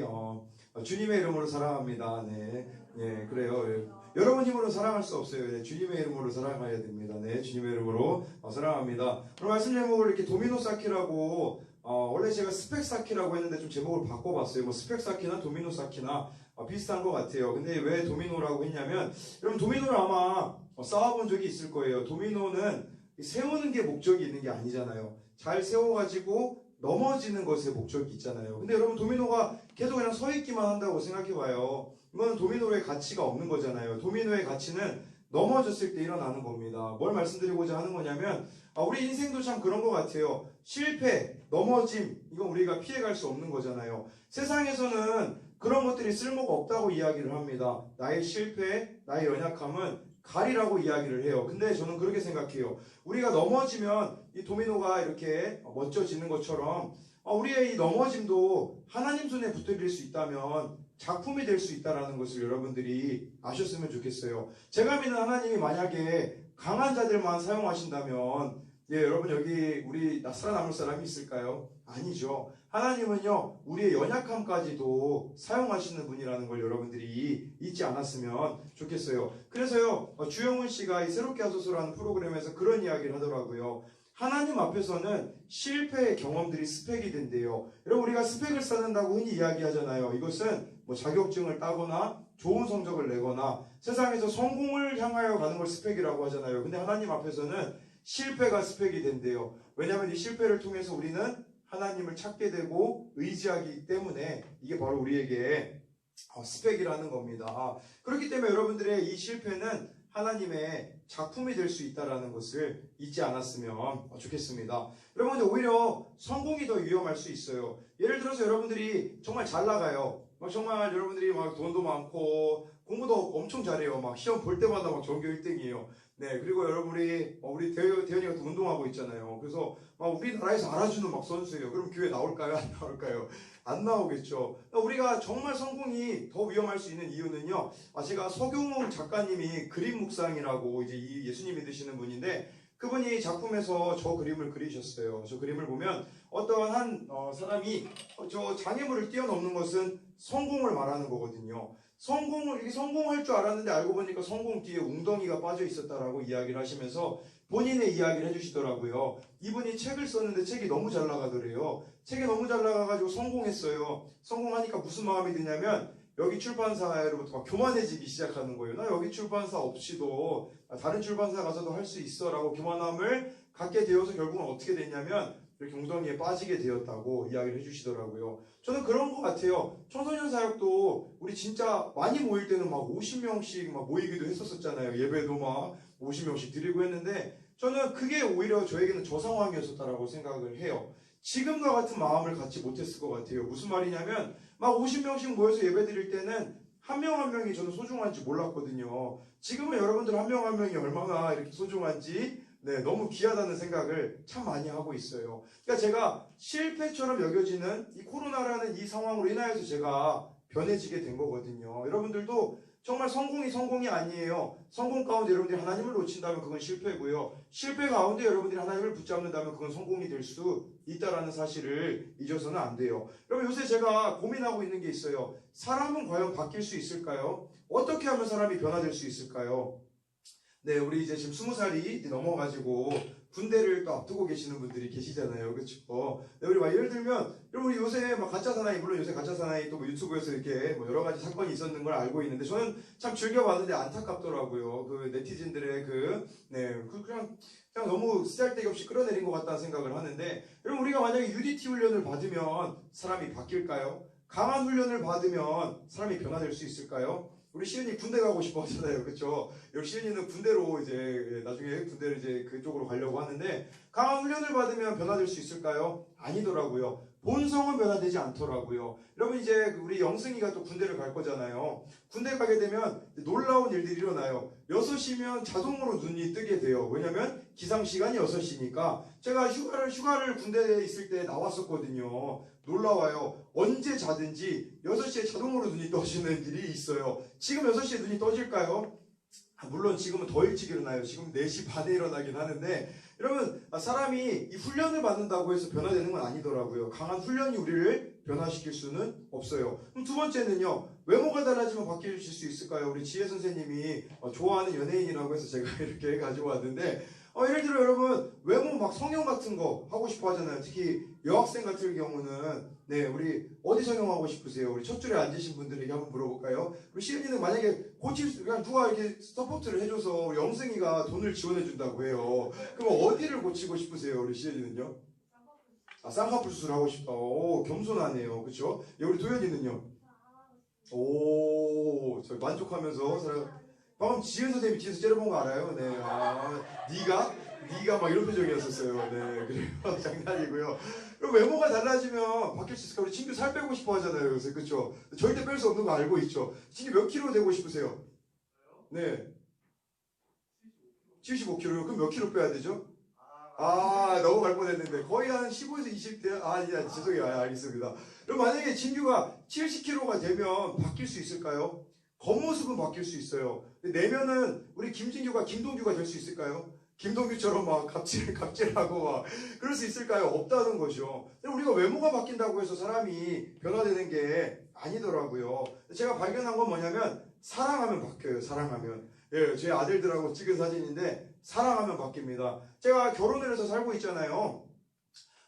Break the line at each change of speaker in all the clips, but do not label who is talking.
어, 어, 주님의 이름으로 사랑합니다. 네, 네, 그래요. 예. 여러분 힘으로 사랑할 수 없어요. 네, 주님의 이름으로 사랑해야 됩니다. 네, 주님의 이름으로 어, 사랑합니다. 오늘 말씀 제목을 이렇게 도미노 쌓기라고 어, 원래 제가 스펙 쌓기라고 했는데 좀 제목을 바꿔봤어요. 뭐 스펙 쌓기나 도미노 쌓기나 어, 비슷한 것 같아요. 근데 왜 도미노라고 했냐면 여러분 도미노를 아마 어, 쌓아본 적이 있을 거예요. 도미노는 세우는 게 목적이 있는 게 아니잖아요. 잘 세워가지고 넘어지는 것에 목적이 있잖아요. 근데 여러분 도미노가 계속 그냥 서 있기만 한다고 생각해 봐요. 이거는 도미노의 가치가 없는 거잖아요. 도미노의 가치는 넘어졌을 때 일어나는 겁니다. 뭘 말씀드리고자 하는 거냐면 아, 우리 인생도 참 그런 것 같아요. 실패, 넘어짐 이건 우리가 피해갈 수 없는 거잖아요. 세상에서는 그런 것들이 쓸모가 없다고 이야기를 합니다. 나의 실패, 나의 연약함은 가리라고 이야기를 해요. 근데 저는 그렇게 생각해요. 우리가 넘어지면 이 도미노가 이렇게 멋져지는 것처럼 어, 우리의 이 넘어짐도 하나님 손에 붙들릴 수 있다면 작품이 될 수 있다라는 것을 여러분들이 아셨으면 좋겠어요. 제가 믿는 하나님이 만약에 강한 자들만 사용하신다면 예, 여러분 여기 우리 나 살아남을 사람이 있을까요? 아니죠. 하나님은요, 우리의 연약함까지도 사용하시는 분이라는 걸 여러분들이 잊지 않았으면 좋겠어요. 그래서요, 어, 주영훈 씨가 이 새롭게 하소서라는 프로그램에서 그런 이야기를 하더라고요. 하나님 앞에서는 실패의 경험들이 스펙이 된대요. 여러분, 우리가 스펙을 쌓는다고 흔히 이야기하잖아요. 이것은 뭐 자격증을 따거나 좋은 성적을 내거나 세상에서 성공을 향하여 가는 걸 스펙이라고 하잖아요. 근데 하나님 앞에서는 실패가 스펙이 된대요. 왜냐하면 이 실패를 통해서 우리는 하나님을 찾게 되고 의지하기 때문에 이게 바로 우리에게 어, 스펙이라는 겁니다. 그렇기 때문에 여러분들의 이 실패는 하나님의 작품이 될 수 있다라는 것을 잊지 않았으면 좋겠습니다. 여러분, 근데 오히려 성공이 더 위험할 수 있어요. 예를 들어서 여러분들이 정말 잘 나가요. 막 정말 여러분들이 막 돈도 많고 공부도 엄청 잘해요. 막 시험 볼 때마다 막 전교 1등이에요. 네, 그리고 여러분이 어, 우리 대현, 대현이가 또 운동하고 있잖아요. 그래서 막 우리나라에서 알아주는 막 선수예요. 그럼 교회 나올까요? 안 나올까요? 안 나오겠죠. 우리가 정말 성공이 더 위험할 수 있는 이유는요. 아, 제가 서경웅 작가님이 그림 묵상이라고 이제 이 예수님 믿으시는 분인데 그분이 작품에서 저 그림을 그리셨어요. 저 그림을 보면 어떠한 한 어, 사람이 어, 저 장애물을 뛰어넘는 것은 성공을 말하는 거거든요. 성공을 성공할 줄 알았는데 알고 보니까 성공 뒤에 웅덩이가 빠져 있었다라고 이야기를 하시면서 본인의 이야기를 해주시더라고요. 이분이 책을 썼는데 책이 너무 잘 나가더래요. 책이 너무 잘 나가가지고 성공했어요. 성공하니까 무슨 마음이 드냐면 여기 출판사로부터 막 교만해지기 시작하는 거예요. 나 여기 출판사 없이도 다른 출판사 가서도 할 수 있어라고 교만함을 갖게 되어서 결국은 어떻게 됐냐면 웅덩이에 빠지게 되었다고 이야기를 해주시더라고요. 저는 그런 것 같아요. 청소년 사역도 우리 진짜 많이 모일 때는 막 50명씩 막 모이기도 했었었잖아요. 예배도 막 50명씩 드리고 했는데 저는 그게 오히려 저에게는 저 상황이었었다라고 생각을 해요. 지금과 같은 마음을 갖지 못했을 것 같아요. 무슨 말이냐면 막 50명씩 모여서 예배 드릴 때는 한명한 명이 저는 소중한지 몰랐거든요. 지금은 여러분들 한 명한 명이 얼마나 이렇게 소중한지 네, 너무 귀하다는 생각을 참 많이 하고 있어요. 그러니까 제가 실패처럼 여겨지는 이 코로나라는 이 상황으로 인하여서 제가 변해지게 된 거거든요. 여러분들도 정말 성공이 성공이 아니에요. 성공 가운데 여러분들이 하나님을 놓친다면 그건 실패고요. 실패 가운데 여러분들이 하나님을 붙잡는다면 그건 성공이 될 수 있다라는 사실을 잊어서는 안 돼요. 여러분 요새 제가 고민하고 있는 게 있어요. 사람은 과연 바뀔 수 있을까요? 어떻게 하면 사람이 변화될 수 있을까요? 네, 우리 이제 지금 스무 살이 넘어가지고 군대를 또 앞두고 계시는 분들이 계시잖아요. 그렇죠? 네, 우리 막 예를 들면 여러분 요새 막 가짜 사나이 물론 요새 가짜 사나이 또 뭐 유튜브에서 이렇게 뭐 여러 가지 사건이 있었는 걸 알고 있는데 저는 참 즐겨봤는데 안타깝더라고요. 그 네티즌들의 그 네, 그 그냥 그냥 너무 쓰잘데기 없이 끌어내린 것 같다는 생각을 하는데 여러분 우리가 만약에 UDT 훈련을 받으면 사람이 바뀔까요? 강한 훈련을 받으면 사람이 변화될 수 있을까요? 우리 시은이 군대 가고 싶어 하잖아요. 여기 시은이는 군대로 이제, 나중에 군대를 이제 그쪽으로 가려고 하는데, 강한 훈련을 받으면 변화될 수 있을까요? 아니더라고요. 본성은 변화되지 않더라고요. 여러분 이제 우리 영승이가 또 군대를 갈 거잖아요. 군대 가게 되면 놀라운 일들이 일어나요. 6시면 자동으로 눈이 뜨게 돼요. 왜냐면 기상 시간이 6시니까 제가 휴가를 휴가를 군대에 있을 때 나왔었거든요. 놀라워요. 언제 자든지 6시에 자동으로 눈이 떠지는 일이 있어요. 지금 6시에 눈이 떠질까요? 아, 물론 지금은 더 일찍 일어나요. 지금 4시 반에 일어나긴 하는데 여러분 아, 사람이 이 훈련을 받는다고 해서 변화되는 건 아니더라고요. 강한 훈련이 우리를 변화시킬 수는 없어요. 그럼 두 번째는요. 외모가 달라지면 바뀔 수 있을까요? 우리 지혜 선생님이 어, 좋아하는 연예인이라고 해서 제가 이렇게 가지고 왔는데 어, 예를 들어 여러분 외모 막 성형 같은 거 하고 싶어 하잖아요. 특히 여학생 같은 경우는 네 우리 어디 성형하고 싶으세요? 우리 첫 줄에 앉으신 분들에게 한번 물어볼까요? 우리 시은이는 만약에 고칠 수 그냥 누가 이렇게 서포트를 해줘서 우리 영생이가 돈을 지원해 준다고 해요. 그럼 어디를 고치고 싶으세요? 우리 시은이는요? 아 쌍꺼풀 수술 하고 싶다. 오 겸손하네요. 그렇죠? 우리 도현이는요? 오, 저 만족하면서 살아. 방금 지은 선생님이 뒤에서 째려본 거 알아요? 네. 아, 네가? 네가 막 이런 표정이었었어요. 네. 그래요. 장난이고요. 그럼 외모가 달라지면 바뀔 수 있을까? 우리 친구 살 빼고 싶어 하잖아요. 요새. 그쵸? 절대 뺄 수 없는 거 알고 있죠? 친구 몇 킬로 되고 싶으세요? 네. 75킬로요? 그럼 몇 킬로 빼야 되죠? 아, 넘어갈 뻔 했는데 거의 한 15에서 20대 아, 예, 죄송해요. 아, 알겠습니다. 그럼 만약에 진규가 70kg가 되면 바뀔 수 있을까요? 겉모습은 바뀔 수 있어요. 내면은 우리 김진규가 김동규가 될 수 있을까요? 김동규처럼 막 갑질 갑질하고 막 그럴 수 있을까요? 없다는 거죠. 우리가 외모가 바뀐다고 해서 사람이 변화되는 게 아니더라고요. 제가 발견한 건 뭐냐면 사랑하면 바뀌어요. 사랑하면. 예, 제 아들들하고 찍은 사진인데 사랑하면 바뀝니다. 제가 결혼을 해서 살고 있잖아요.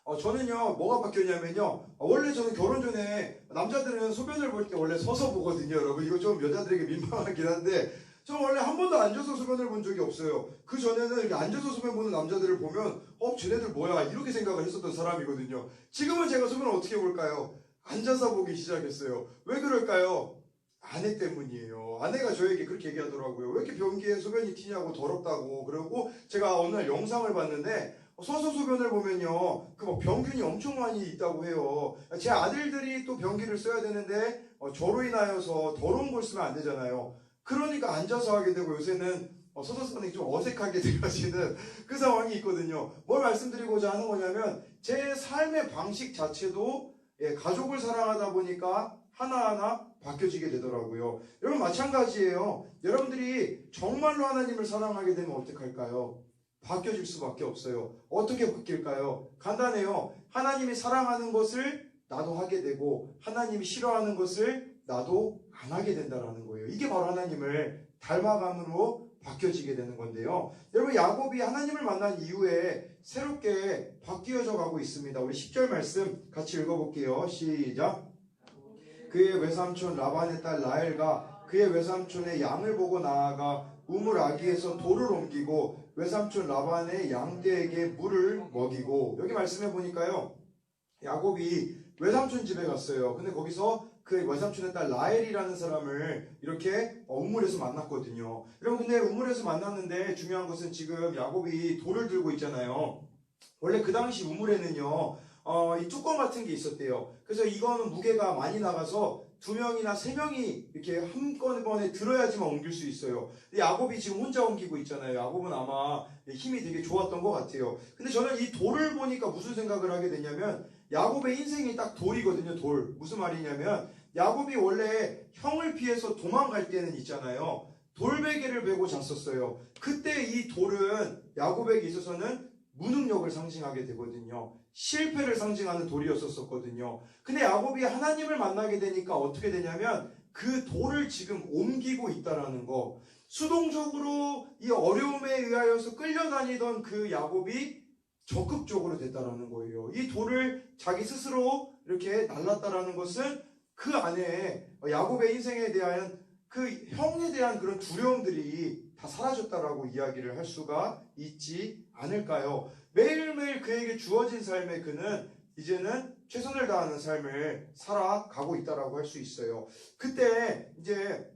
어, 저는요, 뭐가 바뀌었냐면요. 어, 원래 저는 결혼 전에 남자들은 소변을 볼 때 원래 서서 보거든요, 여러분. 이거 좀 여자들에게 민망하긴 한데, 저는 원래 한 번도 앉아서 소변을 본 적이 없어요. 그 전에는 이렇게 앉아서 소변 보는 남자들을 보면, 어, 쟤네들 뭐야? 이렇게 생각을 했었던 사람이거든요. 지금은 제가 소변을 어떻게 볼까요? 앉아서 보기 시작했어요. 왜 그럴까요? 아내 때문이에요. 아내가 저에게 그렇게 얘기하더라고요. 왜 이렇게 변기에 소변이 튀냐고 더럽다고. 그러고 제가 어느 날 영상을 봤는데 서서 소변을 보면요. 그 뭐 병균이 엄청 많이 있다고 해요. 제 아들들이 또 변기를 써야 되는데 어, 저로 인하여서 더러운 걸 쓰면 안 되잖아요. 그러니까 앉아서 하게 되고 요새는 어, 서서 쓰는 게 좀 어색하게 되어지는 그 상황이 있거든요. 뭘 말씀드리고자 하는 거냐면 제 삶의 방식 자체도 예, 가족을 사랑하다 보니까 하나하나 바뀌어지게 되더라고요. 여러분 마찬가지예요. 여러분들이 정말로 하나님을 사랑하게 되면 어떡할까요? 바뀌어질 수밖에 없어요. 어떻게 바뀔까요? 간단해요. 하나님이 사랑하는 것을 나도 하게 되고 하나님이 싫어하는 것을 나도 안 하게 된다라는 거예요. 이게 바로 하나님을 닮아감으로 바뀌어지게 되는 건데요. 여러분 야곱이 하나님을 만난 이후에 새롭게 바뀌어져 가고 있습니다. 우리 10절 말씀 같이 읽어볼게요. 시작. 그의 외삼촌 라반의 딸 라헬과 그의 외삼촌의 양을 보고 나아가 우물 아기에서 돌을 옮기고 외삼촌 라반의 양떼에게 물을 먹이고 여기 말씀해 보니까요 야곱이 외삼촌 집에 갔어요 근데 거기서 그 외삼촌의 딸 라헬이라는 사람을 이렇게 우물에서 만났거든요 여러분 근데 우물에서 만났는데 중요한 것은 지금 야곱이 돌을 들고 있잖아요 원래 그 당시 우물에는요 어, 이 뚜껑 같은 게 있었대요. 그래서 이거는 무게가 많이 나가서 두 명이나 세 명이 이렇게 한꺼번에 들어야지만 옮길 수 있어요. 야곱이 지금 혼자 옮기고 있잖아요. 야곱은 아마 힘이 되게 좋았던 것 같아요. 근데 저는 이 돌을 보니까 무슨 생각을 하게 됐냐면 야곱의 인생이 딱 돌이거든요. 돌. 무슨 말이냐면 야곱이 원래 형을 피해서 도망갈 때는 있잖아요. 돌베개를 베고 잤었어요. 그때 이 돌은 야곱에게 있어서는 무능력을 상징하게 되거든요. 실패를 상징하는 돌이었었거든요. 근데 야곱이 하나님을 만나게 되니까 어떻게 되냐면 그 돌을 지금 옮기고 있다라는 거. 수동적으로 이 어려움에 의하여서 끌려다니던 그 야곱이 적극적으로 됐다라는 거예요. 이 돌을 자기 스스로 이렇게 날랐다라는 것은 그 안에 야곱의 인생에 대한 그 형에 대한 그런 두려움들이 다 사라졌다라고 이야기를 할 수가 있지 않을까요? 매일매일 그에게 주어진 삶에 그는 이제는 최선을 다하는 삶을 살아가고 있다라고 할 수 있어요. 그때 이제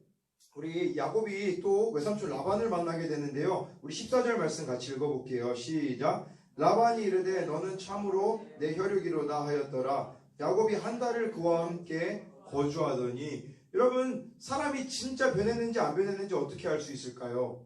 우리 야곱이 또 외삼촌 라반을 만나게 되는데요. 우리 14절 말씀 같이 읽어볼게요. 시작. 라반이 이르되 너는 참으로 내 혈육이로다 하였더라. 야곱이 한 달을 그와 함께 거주하더니 여러분 사람이 진짜 변했는지 안 변했는지 어떻게 알 수 있을까요?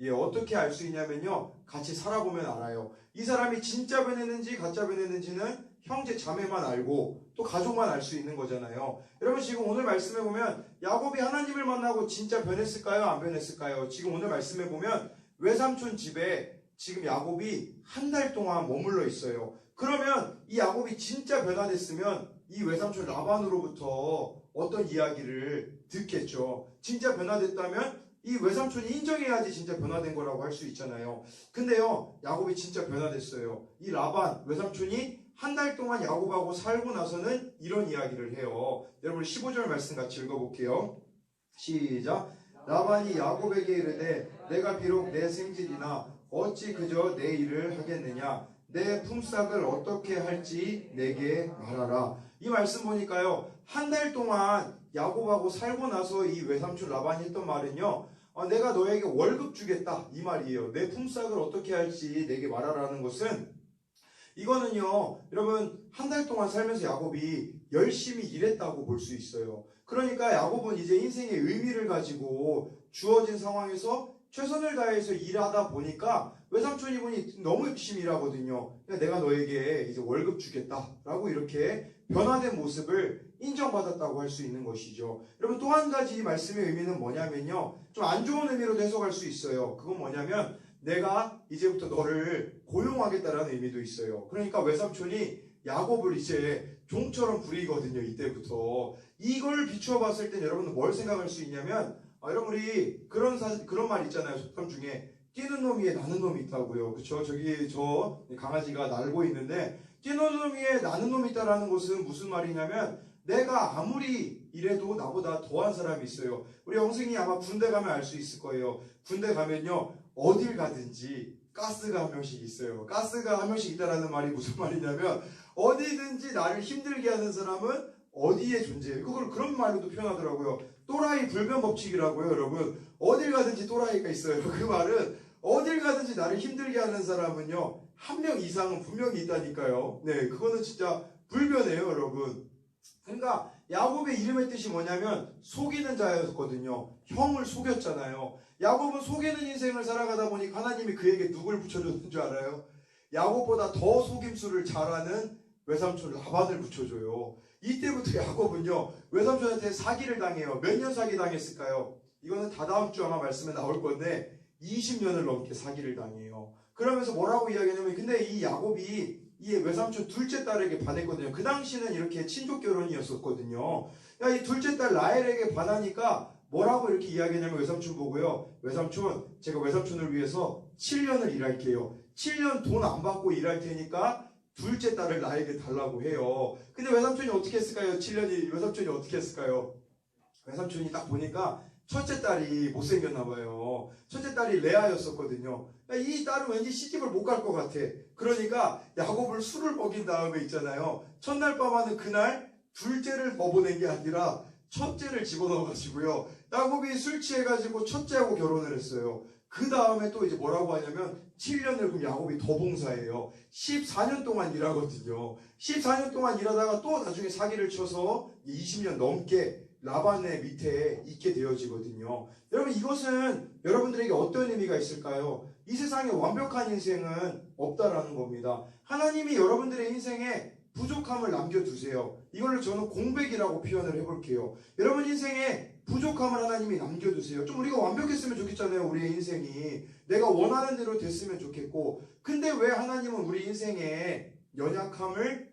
예, 어떻게 알 수 있냐면요. 같이 살아보면 알아요. 이 사람이 진짜 변했는지 가짜 변했는지는 형제 자매만 알고 또 가족만 알 수 있는 거잖아요. 여러분 지금 오늘 말씀해 보면 야곱이 하나님을 만나고 진짜 변했을까요? 안 변했을까요? 지금 오늘 말씀해 보면 외삼촌 집에 지금 야곱이 한 달 동안 머물러 있어요. 그러면 이 야곱이 진짜 변화됐으면 이 외삼촌 라반으로부터 어떤 이야기를 듣겠죠. 진짜 변화됐다면 이 외삼촌이 인정해야지 진짜 변화된 거라고 할 수 있잖아요. 근데요, 야곱이 진짜 변화됐어요. 이 라반 외삼촌이 한 달 동안 야곱하고 살고 나서는 이런 이야기를 해요. 여러분 15절 말씀 같이 읽어볼게요. 시작. 라반이 야곱에게 이르되 내가 비록 내 생질이나 어찌 그저 내 일을 하겠느냐 내 품삯을 어떻게 할지 내게 말하라. 이 말씀 보니까요. 한 달 동안 야곱하고 살고 나서 이 외삼촌 라반이 했던 말은요. 어, 내가 너에게 월급 주겠다 이 말이에요. 내 품삯을 어떻게 할지 내게 말하라는 것은 이거는요. 여러분 한 달 동안 살면서 야곱이 열심히 일했다고 볼 수 있어요. 그러니까 야곱은 이제 인생의 의미를 가지고 주어진 상황에서 최선을 다해서 일하다 보니까 외삼촌이 보니 너무 열심히 일하거든요. 내가 너에게 이제 월급 주겠다라고 이렇게 변화된 모습을 인정받았다고 할 수 있는 것이죠. 여러분 또 한 가지 이 말씀의 의미는 뭐냐면요. 좀 안 좋은 의미로도 해석할 수 있어요. 그건 뭐냐면 내가 이제부터 너를 고용하겠다라는 의미도 있어요. 그러니까 외삼촌이 야곱을 이제 종처럼 부리거든요. 이때부터 이걸 비추어 봤을 때 여러분은 뭘 생각할 수 있냐면 아, 여러분 우리 그런 사 그런 말 있잖아요. 속담 중에 뛰는 놈 위에 나는 놈이 있다고요. 그렇죠? 저기 저 강아지가 날고 있는데 뛰는 놈 위에 나는 놈이 있다라는 것은 무슨 말이냐면 내가 아무리 이래도 나보다 더한 사람이 있어요. 우리 영승이 아마 군대 가면 알 수 있을 거예요. 군대 가면요 어딜 가든지 가스가 한 명씩 있어요. 가스가 한 명씩 있다라는 말이 무슨 말이냐면 어디든지 나를 힘들게 하는 사람은 어디에 존재해요. 그걸 그런 말로도 표현하더라고요. 또라이 불변 법칙이라고요, 여러분. 어딜 가든지 또라이가 있어요. 그 말은 어딜 가든지 나를 힘들게 하는 사람은요 한 명 이상은 분명히 있다니까요. 네, 그거는 진짜 불변해요, 여러분. 그러니까 야곱의 이름의 뜻이 뭐냐면 속이는 자였거든요. 형을 속였잖아요. 야곱은 속이는 인생을 살아가다 보니 하나님이 그에게 누굴 붙여줬는 줄 알아요? 야곱보다 더 속임수를 잘하는 외삼촌 라반을 붙여줘요. 이때부터 야곱은요 외삼촌한테 사기를 당해요. 몇 년 사기 당했을까요? 이거는 다다음 주 아마 말씀에 나올 건데 20년을 넘게 사기를 당해요. 그러면서 뭐라고 이야기하냐면 근데 이 야곱이 이 외삼촌 둘째 딸에게 반했거든요. 그 당시는 이렇게 친족 결혼이었었거든요. 야, 이 둘째 딸 라헬에게 반하니까 뭐라고 이렇게 이야기하냐면 외삼촌 보고요. 외삼촌, 제가 외삼촌을 위해서 7년을 일할게요. 7년 돈 안 받고 일할 테니까 둘째 딸을 나에게 달라고 해요. 근데 외삼촌이 어떻게 했을까요? 7년이 외삼촌이 어떻게 했을까요? 외삼촌이 딱 보니까 첫째 딸이 못생겼나 봐요. 첫째 딸이 레아였었거든요. 야, 이 딸은 왠지 시집을 못 갈 것 같아. 그러니까 야곱을 술을 먹인 다음에 있잖아요. 첫날 밤 하는 그날 둘째를 버보낸 게 아니라 첫째를 집어넣어가지고요. 야곱이 술 취해가지고 첫째하고 결혼을 했어요. 그 다음에 또 이제 뭐라고 하냐면 7년을 그럼 야곱이 더 봉사해요. 14년 동안 일하거든요. 14년 동안 일하다가 또 나중에 사기를 쳐서 20년 넘게 라반의 밑에 있게 되어지거든요. 여러분 이것은 여러분들에게 어떤 의미가 있을까요? 이 세상에 완벽한 인생은 없다라는 겁니다. 하나님이 여러분들의 인생에 부족함을 남겨두세요. 이걸 저는 공백이라고 표현을 해볼게요. 여러분 인생에 부족함을 하나님이 남겨두세요. 좀 우리가 완벽했으면 좋겠잖아요. 우리의 인생이. 내가 원하는 대로 됐으면 좋겠고. 근데 왜 하나님은 우리 인생에 연약함을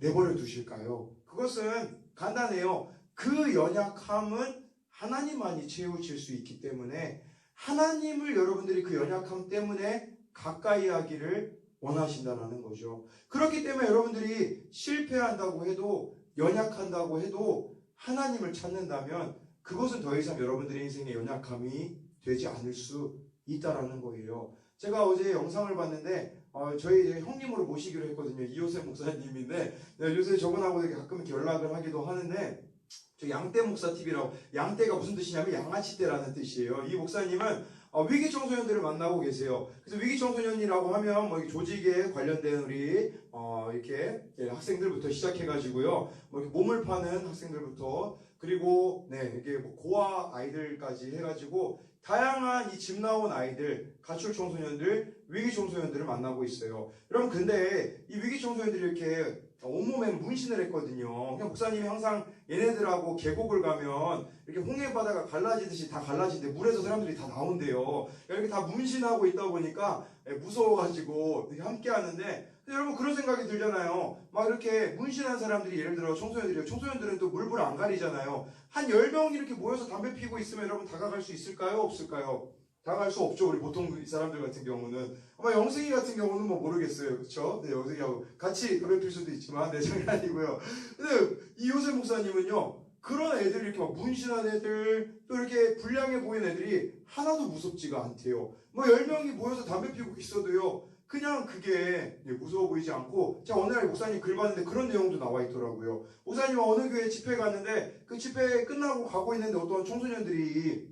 내버려 두실까요? 그것은 간단해요. 그 연약함은 하나님만이 채우실 수 있기 때문에 하나님을 여러분들이 그 연약함 때문에 가까이 하기를 원하신다는 거죠. 그렇기 때문에 여러분들이 실패한다고 해도 연약한다고 해도 하나님을 찾는다면 그것은 더 이상 여러분들의 인생의 연약함이 되지 않을 수 있다라는 거예요. 제가 어제 영상을 봤는데 어, 저희 형님으로 모시기로 했거든요. 이호세 목사님인데 네, 요새 저분하고 가끔 연락을 하기도 하는데 저 양떼 목사 TV라고 양떼가 무슨 뜻이냐면 양아치 떼라는 뜻이에요. 이 목사님은 어, 위기 청소년들을 만나고 계세요. 그래서 위기 청소년이라고 하면 뭐 조직에 관련된 우리 어, 이렇게 예, 학생들부터 시작해가지고요, 뭐 이렇게 몸을 파는 학생들부터 그리고 네 이게 뭐 고아 아이들까지 해가지고 다양한 이 집 나온 아이들, 가출 청소년들, 위기 청소년들을 만나고 있어요. 여러분 근데 이 위기 청소년들이 이렇게 온몸에 문신을 했거든요. 그냥 목사님이 항상 얘네들하고 계곡을 가면 이렇게 홍해 바다가 갈라지듯이 다 갈라지는데 물에서 사람들이 다 나온대요. 이렇게 다 문신하고 있다 보니까 무서워가지고 이렇게 함께 하는데 여러분 그런 생각이 들잖아요. 막 이렇게 문신한 사람들이 예를 들어 청소년들이요. 청소년들은 또 물불 안 가리잖아요. 한 10명 이렇게 모여서 담배 피고 있으면 여러분 다가갈 수 있을까요? 없을까요? 다가갈 수 없죠. 우리 보통 이 사람들 같은 경우는. 아마 영생이 같은 경우는 뭐 모르겠어요. 그쵸? 네, 영생이하고 같이 필 수도 있지만, 네, 장난이고요. 근데 이 요새 목사님은요, 그런 애들 이렇게 막 문신한 애들, 또 이렇게 불량해 보이는 애들이 하나도 무섭지가 않대요. 뭐 10명이 모여서 담배 피고 있어도요, 그냥 그게 예, 무서워 보이지 않고 자 어느 날 목사님 글 봤는데 그런 내용도 나와 있더라고요. 목사님 어느 교회 집회 갔는데 그 집회 끝나고 가고 있는데 어떤 청소년들이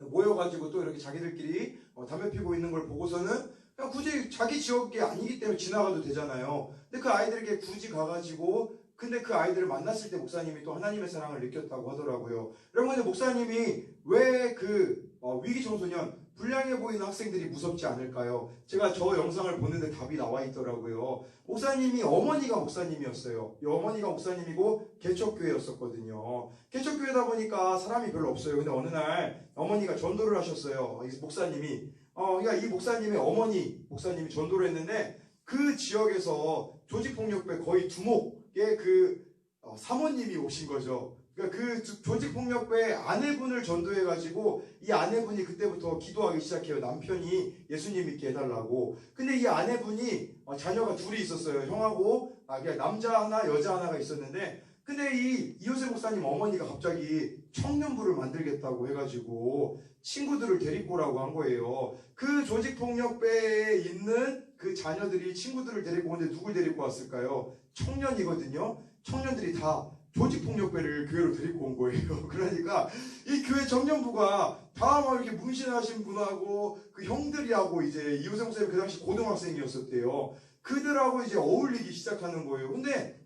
모여가지고 또 이렇게 자기들끼리 어, 담배 피고 있는 걸 보고서는 그냥 굳이 자기 지역이 아니기 때문에 지나가도 되잖아요. 근데 그 아이들에게 굳이 가가지고 근데 그 아이들을 만났을 때 목사님이 또 하나님의 사랑을 느꼈다고 하더라고요. 여러분 근데 목사님이 왜 그 위기 청소년 불량해 보이는 학생들이 무섭지 않을까요? 제가 저 영상을 보는데 답이 나와 있더라고요. 목사님이 어머니가 목사님이었어요. 이 어머니가 목사님이고 개척교회였었거든요. 개척교회다 보니까 사람이 별로 없어요. 근데 어느 날 어머니가 전도를 하셨어요. 이 목사님이 어, 그러니까 이 목사님의 어머니 목사님이 전도를 했는데 그 지역에서 조직폭력배 거의 두목의 그 어, 사모님이 오신 거죠. 그러니까 그 조- 조직 폭력배 아내분을 전도해 가지고 이 아내분이 그때부터 기도하기 시작해요. 남편이 예수님 믿게 해달라고. 근데 이 아내분이 어, 자녀가 둘이 있었어요. 형하고 아, 그냥 남자 하나 여자 하나가 있었는데 근데 이 이호세 목사님 어머니가 갑자기 청년부를 만들겠다고 해가지고 친구들을 데리고 오라고 한 거예요. 그 조직폭력배에 있는 그 자녀들이 친구들을 데리고 오는데 누굴 데리고 왔을까요? 청년이거든요. 청년들이 다 조직폭력배를 교회로 데리고 온 거예요. 그러니까 이 교회 청년부가 다막 이렇게 문신하신 분하고 그 형들이하고 이제 이호세 목사님 그 당시 고등학생이었었대요. 그들하고 이제 어울리기 시작하는 거예요. 근데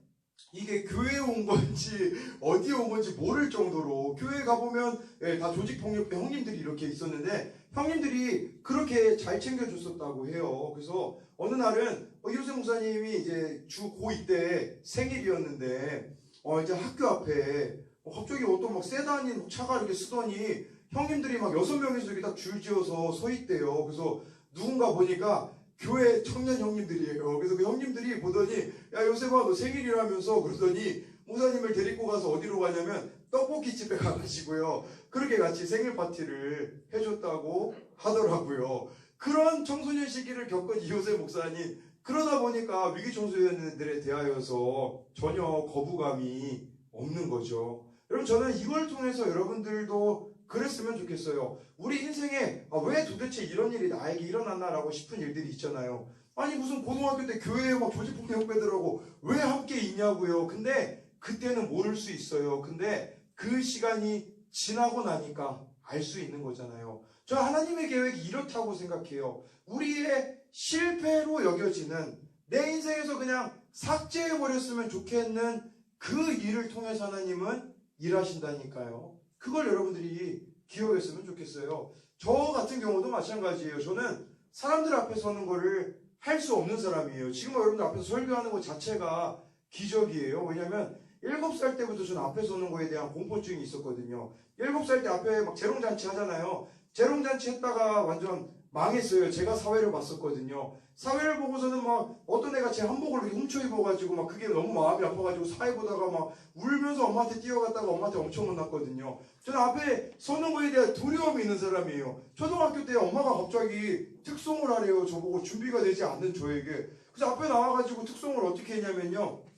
이게 교회에 온 건지 어디에 온 건지 모를 정도로 교회 가보면 예, 다 조직폭력배 형님들이 이렇게 있었는데 형님들이 그렇게 잘 챙겨줬었다고 해요. 그래서 어느 날은 어, 이호세 목사님이 이제 주 고2 때 생일이었는데 어, 이제 학교 앞에 어, 갑자기 어떤 막 세단인 차가 이렇게 쓰더니 형님들이 막 여섯 명이서 이렇게 딱 줄지어서 서 있대요. 그래서 누군가 보니까 교회 청년 형님들이에요. 그래서 그 형님들이 보더니 야 요셉아 너 생일이라면서 그러더니 목사님을 데리고 가서 어디로 가냐면 떡볶이 집에 가가지고요. 그렇게 같이 생일 파티를 해줬다고 하더라고요. 그런 청소년 시기를 겪은 이호세 목사님 그러다 보니까 위기 청소년들에 대하여서 전혀 거부감이 없는 거죠. 여러분 저는 이걸 통해서 여러분들도 그랬으면 좋겠어요. 우리 인생에 아, 왜 도대체 이런 일이 나에게 일어났나라고 싶은 일들이 있잖아요. 아니 무슨 고등학교 때 교회에 막 조직폭력배들하고 왜 함께 있냐고요. 근데 그때는 모를 수 있어요. 근데 그 시간이 지나고 나니까 알 수 있는 거잖아요. 저 하나님의 계획이 이렇다고 생각해요. 우리의 실패로 여겨지는 내 인생에서 그냥 삭제해버렸으면 좋겠는 그 일을 통해서 하나님은 일하신다니까요. 그걸 여러분들이 기억했으면 좋겠어요. 저 같은 경우도 마찬가지예요. 저는 사람들 앞에 서는 거를 할 수 없는 사람이에요. 지금 여러분들 앞에서 설교하는 것 자체가 기적이에요. 왜냐면 7살 때부터 저는 앞에 서는 거에 대한 공포증이 있었거든요. 7살 때 앞에 막 재롱잔치 하잖아요. 재롱잔치 했다가 완전 망했어요. 제가 사회를 봤었거든요. 사회를 보고서는 막 어떤 애가 제 한복을 이렇게 훔쳐 입어가지고 막 그게 너무 마음이 아파가지고 사회 보다가 막 울면서 엄마한테 뛰어갔다가 엄마한테 엄청 혼났거든요. 저는 앞에 서는 거에 대한 두려움이 있는 사람이에요. 초등학교 때 엄마가 갑자기 특송을 하래요. 저보고 준비가 되지 않는 저에게. 그래서 앞에 나와가지고 특송을 어떻게 했냐면요.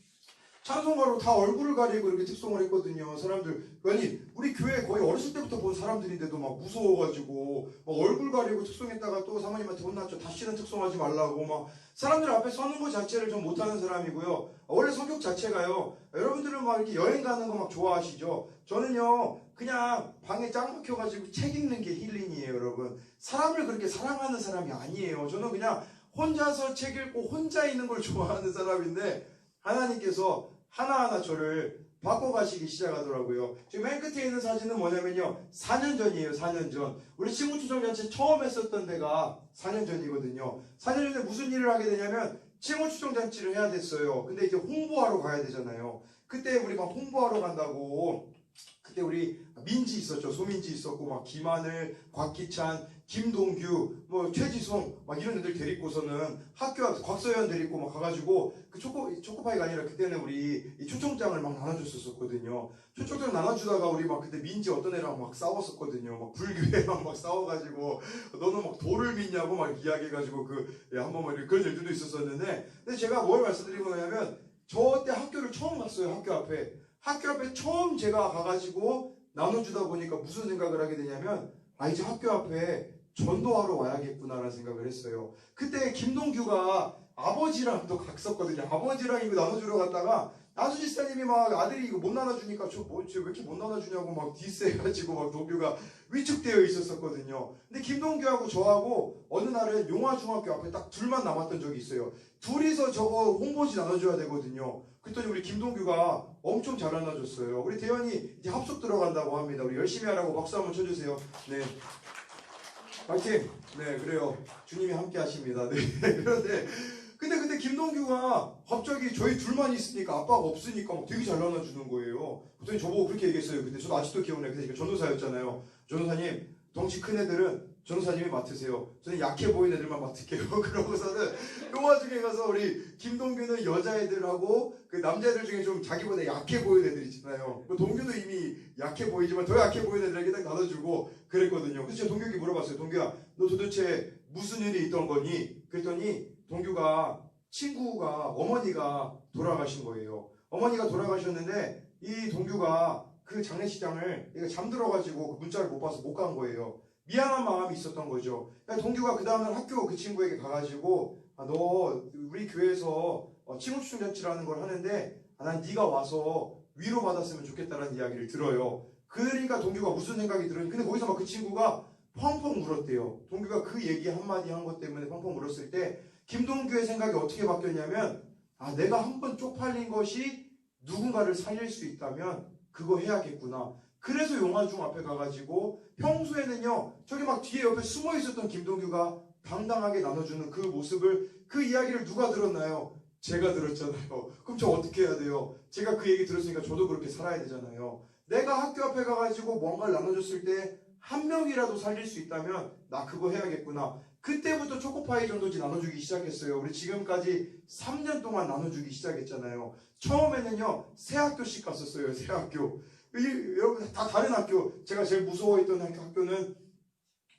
찬송가로 다 얼굴을 가리고 이렇게 특송을 했거든요. 사람들. 아니, 우리 교회 거의 어렸을 때부터 본 사람들인데도 막 무서워가지고, 막 얼굴 가리고 특송했다가 또 사모님한테 혼났죠. 다시는 특송하지 말라고. 막, 사람들 앞에 서는 것 자체를 좀 못하는 사람이고요. 원래 성격 자체가요. 여러분들은 막 이렇게 여행 가는 거 막 좋아하시죠? 저는요, 그냥 방에 짱 박혀가지고 책 읽는 게 힐링이에요, 여러분. 사람을 그렇게 사랑하는 사람이 아니에요. 저는 그냥 혼자서 책 읽고 혼자 있는 걸 좋아하는 사람인데, 하나님께서 하나하나 저를 바꿔가시기 시작하더라고요. 지금 맨 끝에 있는 사진은 뭐냐면요. 4년 전이에요, 4년 전. 우리 친구 추정잔치 처음 했었던 데가 4년 전이거든요. 4년 전에 무슨 일을 하게 되냐면, 친구 추정잔치를 해야 됐어요. 근데 이제 홍보하러 가야 되잖아요. 그때 우리 막 홍보하러 간다고, 그 그때 우리 민지 있었죠. 소민지 있었고 막 김하늘, 곽기찬, 김동규, 뭐 최지송 막 이런 애들 데리고서는 학교 앞 곽서연 데리고 막 가가지고 그 초코 초코파이가 아니라 그때는 우리 이 초청장을 막 나눠줬었거든요. 초청장 나눠주다가 우리 막 그때 민지 어떤 애랑 막 싸웠었거든요. 막 불교애랑 막 싸워가지고 너는 막 돌을 믿냐고 막 이야기해가지고 그 예, 한번 뭐 이렇게 그런 일들도 있었었는데 근데 제가 뭘 말씀드리고 거냐면 저 때 학교를 처음 갔어요. 학교 앞에 학교 앞에 처음 제가 가가지고 나눠주다 보니까 무슨 생각을 하게 되냐면 아 이제 학교 앞에 전도하러 와야겠구나라는 생각을 했어요. 그때 김동규가 아버지랑도 갔었거든요. 아버지랑 이거 나눠주러 갔다가 아수지사님이 막 아들이 이거 못 나눠주니까 저뭐왜 이렇게 못 나눠주냐고 막 디스해가지고 막 동규가 위축되어 있었었거든요. 근데 김동규하고 저하고 어느 날은 용화중학교 앞에 딱 둘만 남았던 적이 있어요. 둘이서 저거 홍보지 나눠줘야 되거든요. 그랬더니 우리 김동규가 엄청 잘 나눠줬어요. 우리 대현이 이제 합숙 들어간다고 합니다. 우리 열심히 하라고 박수 한번 쳐주세요. 네. 파이팅! 네, 그래요. 주님이 함께 하십니다. 네. 그런데, 근데 그때 김동규가 갑자기 저희 둘만 있으니까 아빠가 없으니까 막 되게 잘 나눠주는 거예요. 그랬더니 저보고 그렇게 얘기했어요. 근데 저도 아직도 기억나요. 그때 제가 전도사였잖아요. 전도사님, 덩치 큰 애들은 전도사님이 맡으세요. 저는 약해 보이는 애들만 맡을게요. 그러고서는 영화 중에 가서 우리 김동규는 여자애들하고 그 남자애들 중에 좀 자기보다 약해 보이는 애들 있잖아요. 그 동규도 이미 약해 보이지만 더 약해 보이는 애들에게 딱 나눠주고 그랬거든요. 그래서 제가 동규에게 물어봤어요. 동규야, 너 도대체 무슨 일이 있던 거니? 그랬더니 동규가 친구가 어머니가 돌아가신 거예요. 어머니가 돌아가셨는데 이 동규가 그 장례식장을 잠들어가지고 그 문자를 못 봐서 못 간 거예요. 미안한 마음이 있었던 거죠. 그러니까 동규가 그 다음날 학교 그 친구에게 가가지고 아, 너 우리 교회에서 어, 친구 추천 잔치라는 걸 하는데 아, 난 네가 와서 위로 받았으면 좋겠다는 이야기를 들어요. 그러니까 동규가 무슨 생각이 들으니 근데 거기서 막 그 친구가 펑펑 울었대요. 동규가 그 얘기 한마디 한 것 때문에 펑펑 울었을 때 김동규의 생각이 어떻게 바뀌었냐면 아 내가 한 번 쪽팔린 것이 누군가를 살릴 수 있다면 그거 해야겠구나. 그래서 용화중 앞에 가가지고 평소에는요 저기 막 뒤에 옆에 숨어 있었던 김동규가 당당하게 나눠주는 그 모습을 그 이야기를 누가 들었나요? 제가 들었잖아요. 그럼 저 어떻게 해야 돼요? 제가 그 얘기 들었으니까 저도 그렇게 살아야 되잖아요. 내가 학교 앞에 가가지고 뭔가를 나눠줬을 때 한 명이라도 살릴 수 있다면 나 그거 해야겠구나. 그때부터 초코파이 정도지 나눠주기 시작했어요. 우리 지금까지 3년 동안 나눠주기 시작했잖아요. 처음에는요, 새 학교씩 갔었어요, 새 학교. 이, 여러분, 다 다른 학교. 제가 제일 무서워했던 학교는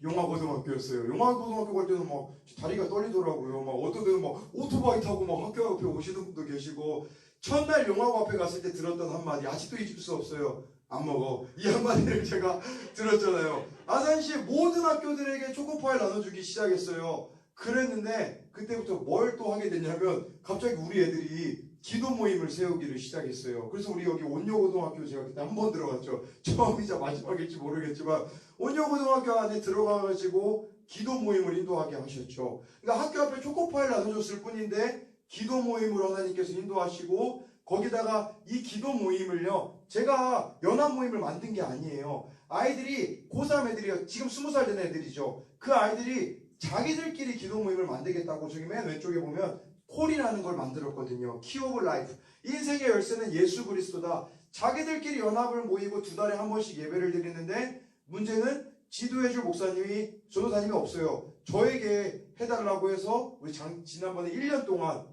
용화고등학교였어요. 용화고등학교 갈 때는 막 다리가 떨리더라고요. 막 어떤 데는 막 오토바이 타고 막 학교 앞에 오시는 분도 계시고, 첫날 용화고 앞에 갔을 때 들었던 한마디, 아직도 잊을 수 없어요. 안 먹어. 이 한마디를 제가 들었잖아요. 아산시의 모든 학교들에게 초코파이 나눠주기 시작했어요. 그랬는데 그때부터 뭘 또 하게 됐냐면 갑자기 우리 애들이 기도 모임을 세우기를 시작했어요. 그래서 우리 여기 온효고등학교 제가 그때 한 번 들어갔죠. 처음이자 마지막일지 모르겠지만 온효고등학교 안에 들어가가지고 기도 모임을 인도하게 하셨죠. 그러니까 학교 앞에 초코파이를 나눠줬을 뿐인데 기도 모임으로 하나님께서 인도하시고 거기다가 이 기도 모임을요, 제가 연합 모임을 만든 게 아니에요. 아이들이, 고3 애들이요, 지금 20살 된 애들이죠. 그 아이들이 자기들끼리 기도 모임을 만들겠다고 저기 맨 왼쪽에 보면 콜이라는 걸 만들었거든요. 키 오브 라이프. 인생의 열쇠는 예수 그리스도다. 자기들끼리 연합을 모이고 두 달에 한 번씩 예배를 드리는데 문제는 지도해줄 목사님이 전도사님이 없어요. 저에게 해달라고 해서 우리 장- 지난번에 1년 동안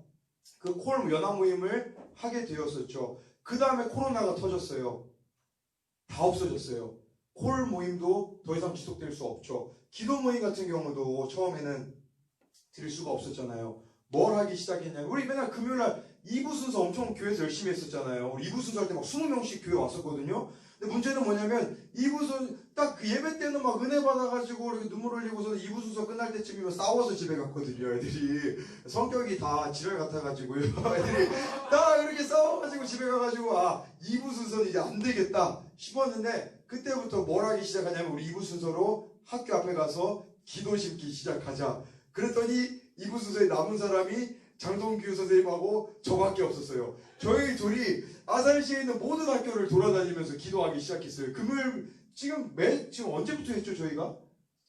그 콜 연합 모임을 하게 되었었죠. 그 다음에 코로나가 터졌어요. 다 없어졌어요. 콜 모임도 더 이상 지속될 수 없죠. 기도 모임 같은 경우도 처음에는 드릴 수가 없었잖아요. 뭘 하기 시작했냐면 우리 맨날 금요일날 2부 순서 엄청 교회에서 열심히 했었잖아요. 우리 2부 순서 할 때 막 20명씩 교회 왔었거든요. 근데 문제는 뭐냐면 2부 순딱그 예배 때는 막 은혜 받아가지고 이렇게 눈물 흘리고서 2부 순서 끝날 때쯤이면 싸워서 집에 갔거든요. 애들이 성격이 다 지랄 같아가지고요. 애들이 다 이렇게 싸워가지고 집에 가가지고 아 2부 순서는 이제 안 되겠다 싶었는데 그때부터 뭘 하기 시작하냐면 우리 2부 순서로 학교 앞에 가서 기도 심기 시작하자. 그랬더니 2부 순서에 남은 사람이 장동규 선생님하고 저밖에 없었어요. 저희 둘이 아산시에 있는 모든 학교를 돌아다니면서 기도하기 시작했어요. 금요일 지금 매 지금 언제부터 했죠 저희가?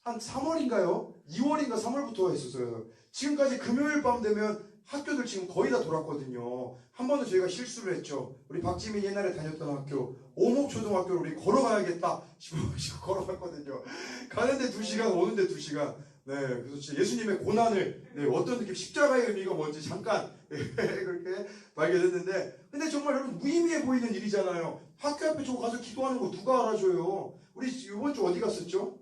한 3월인가요? 2월인가 3월부터 했었어요. 지금까지 금요일 밤 되면 학교들 지금 거의 다 돌았거든요. 한 번은 저희가 실수를 했죠. 우리 박지민 옛날에 다녔던 학교, 오목초등학교를 우리 걸어가야겠다 싶어가지고 걸어갔거든요. 가는데 두 시간, 오는데 두 시간. 네, 그래서 예수님의 고난을, 네, 어떤 느낌, 십자가의 의미가 뭔지 잠깐, 예, 그렇게 발견했는데, 근데 정말 여러분 무의미해 보이는 일이잖아요. 학교 앞에 저거 가서 기도하는 거 누가 알아줘요? 우리 이번 주 어디 갔었죠?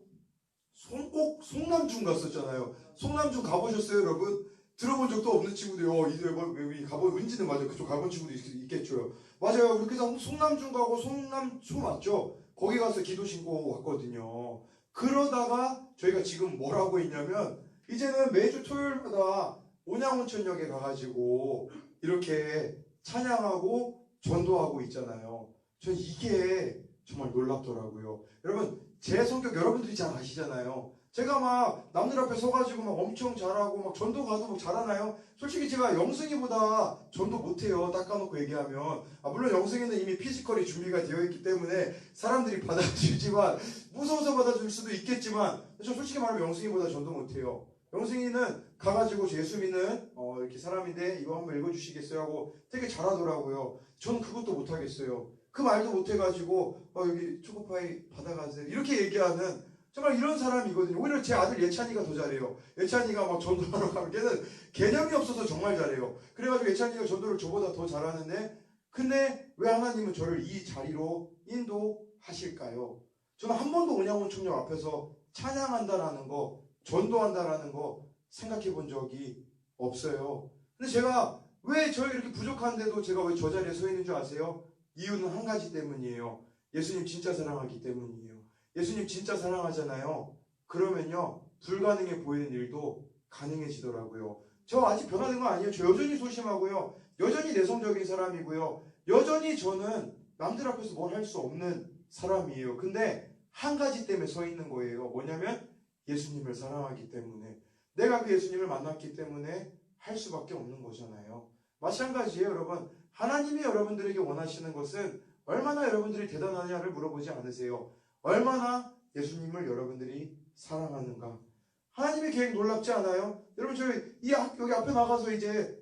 송곡, 송남중 갔었잖아요. 송남중 가보셨어요, 여러분? 들어본 적도 없는 친구들이, 어, 이제 뭐, 가본, 은지는 맞아요. 그쪽 가본 친구도 있, 겠죠 맞아요. 그렇게 해서 송남중 가고 송남초 맞죠? 거기 가서 기도 신고 왔거든요. 그러다가 저희가 지금 뭘 하고 있냐면, 이제는 매주 토요일마다 온양온천역에 가가지고 이렇게 찬양하고 전도하고 있잖아요. 전 이게 정말 놀랍더라고요. 여러분, 제 성격 여러분들이 잘 아시잖아요. 제가 막 남들 앞에 서가지고 막 엄청 잘하고 막 전도 가도 막 잘하나요? 솔직히 제가 영승이보다 전도 못해요. 닦아놓고 얘기하면. 아, 물론 영승이는 이미 피지컬이 준비가 되어 있기 때문에 사람들이 받아주지만 무서워서 받아줄 수도 있겠지만 저 솔직히 말하면 영승이보다 전도 못해요. 영승이는 가가지고 예수 믿는 어, 이렇게 사람인데 이거 한번 읽어주시겠어요 하고 되게 잘하더라고요. 저는 그것도 못하겠어요. 그 말도 못해가지고 어, 여기 초코파이 받아가세요 이렇게 얘기하는 정말 이런 사람이거든요. 오히려 제 아들 예찬이가 더 잘해요. 예찬이가 막 전도하러 가면 걔는 개념이 없어서 정말 잘해요. 그래가지고 예찬이가 전도를 저보다 더 잘하는데 근데 왜 하나님은 저를 이 자리로 인도하실까요? 저는 한 번도 온양원 청년 앞에서 찬양한다라는 거, 전도한다라는 거 생각해 본 적이 없어요. 근데 제가 왜 저희 이렇게 부족한데도 제가 왜 저 자리에 서 있는 줄 아세요? 이유는 한 가지 때문이에요. 예수님 진짜 사랑하기 때문이에요. 예수님 진짜 사랑하잖아요. 그러면요, 불가능해 보이는 일도 가능해지더라고요. 저 아직 변화된 거 아니에요. 저 여전히 소심하고요. 여전히 내성적인 사람이고요. 여전히 저는 남들 앞에서 뭘 할 수 없는 사람이에요. 근데 한 가지 때문에 서 있는 거예요. 뭐냐면 예수님을 사랑하기 때문에. 내가 그 예수님을 만났기 때문에 할 수밖에 없는 거잖아요. 마찬가지예요, 여러분. 하나님이 여러분들에게 원하시는 것은 얼마나 여러분들이 대단하냐를 물어보지 않으세요. 얼마나 예수님을 여러분들이 사랑하는가. 하나님의 계획 놀랍지 않아요? 여러분, 저희 이 학- 여기 앞에 나가서 이제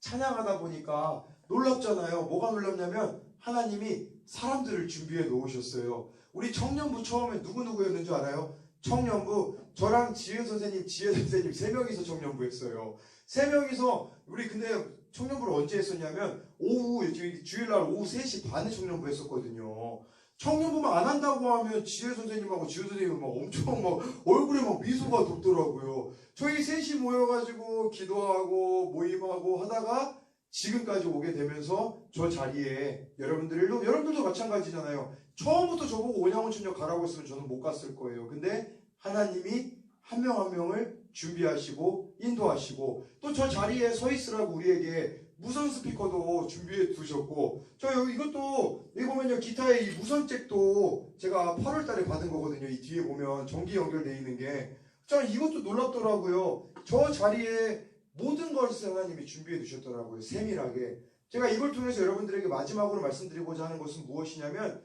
찬양하다 보니까 놀랍잖아요. 뭐가 놀랍냐면 하나님이 사람들을 준비해 놓으셨어요. 우리 청년부 처음에 누구누구였는 줄 알아요? 청년부, 저랑 지혜 선생님, 지혜 선생님 세 명이서 청년부 했어요. 세 명이서, 우리 근데 청년부를 언제 했었냐면, 오후, 주일날 오후 3시 반에 청년부 했었거든요. 청년부만 안 한다고 하면 지혜 선생님하고 지혜 선생님은 막 엄청 막 얼굴에 막 미소가 돋더라고요. 저희 셋이 모여가지고 기도하고 모임하고 하다가 지금까지 오게 되면서 저 자리에 여러분들도 여러분들도 마찬가지잖아요. 처음부터 저보고 온양원천역 가라고 했으면 저는 못 갔을 거예요. 근데 하나님이 한명한 명을 준비하시고 인도하시고 또 저 자리에 서 있으라고 우리에게 무선 스피커도 준비해 두셨고 저 여기 이것도 여기 보면요 기타의 이 무선잭도 제가 8월 달에 받은 거거든요. 이 뒤에 보면 전기 연결되어 있는 게. 자 이것도 놀랍더라고요. 저 자리에 모든 것을 하나님이 준비해 두셨더라고요. 세밀하게. 제가 이걸 통해서 여러분들에게 마지막으로 말씀드리고자 하는 것은 무엇이냐면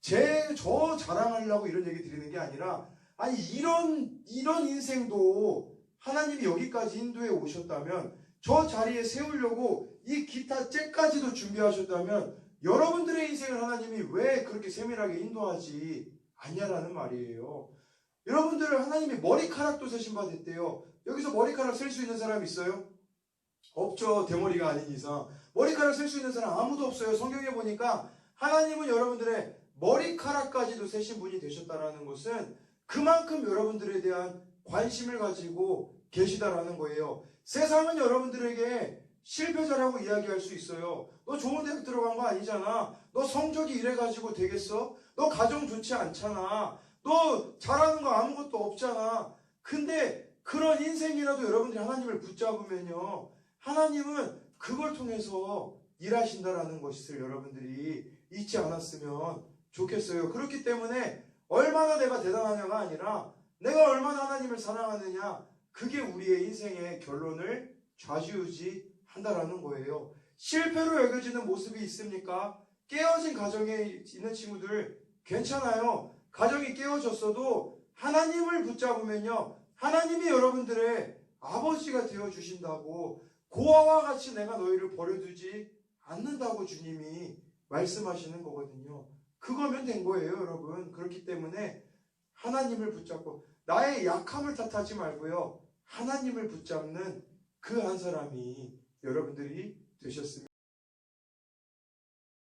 제 저 자랑하려고 이런 얘기 드리는 게 아니라 아니 이런 이런 인생도 하나님이 여기까지 인도해 오셨다면 저 자리에 세우려고 이 기타 잭까지도 준비하셨다면 여러분들의 인생을 하나님이 왜 그렇게 세밀하게 인도하지 않냐라는 말이에요. 여러분들을 하나님이 머리카락도 세신 바 됐대요. 여기서 머리카락 셀 수 있는 사람 있어요? 없죠. 대머리가 아닌 이상. 머리카락 셀 수 있는 사람 아무도 없어요. 성경에 보니까 하나님은 여러분들의 머리카락까지도 세신 분이 되셨다라는 것은 그만큼 여러분들에 대한 관심을 가지고 계시다라는 거예요. 세상은 여러분들에게 실패자라고 이야기할 수 있어요. 너 좋은 대학 들어간 거 아니잖아. 너 성적이 이래가지고 되겠어? 너 가정 좋지 않잖아. 너 잘하는 거 아무것도 없잖아. 근데 그런 인생이라도 여러분들이 하나님을 붙잡으면요. 하나님은 그걸 통해서 일하신다라는 것을 여러분들이 잊지 않았으면 좋겠어요. 그렇기 때문에 얼마나 내가 대단하냐가 아니라 내가 얼마나 하나님을 사랑하느냐 그게 우리의 인생의 결론을 좌지우지 한다라는 거예요. 실패로 여겨지는 모습이 있습니까? 깨어진 가정에 있는 친구들 괜찮아요. 가정이 깨어졌어도 하나님을 붙잡으면요. 하나님이 여러분들의 아버지가 되어 주신다고 고아와 같이 내가 너희를 버려두지 않는다고 주님이 말씀하시는 거거든요. 그거면 된 거예요, 여러분. 그렇기 때문에 하나님을 붙잡고 나의 약함을 탓하지 말고요. 하나님을 붙잡는 그 한 사람이 여러분들이 되셨으면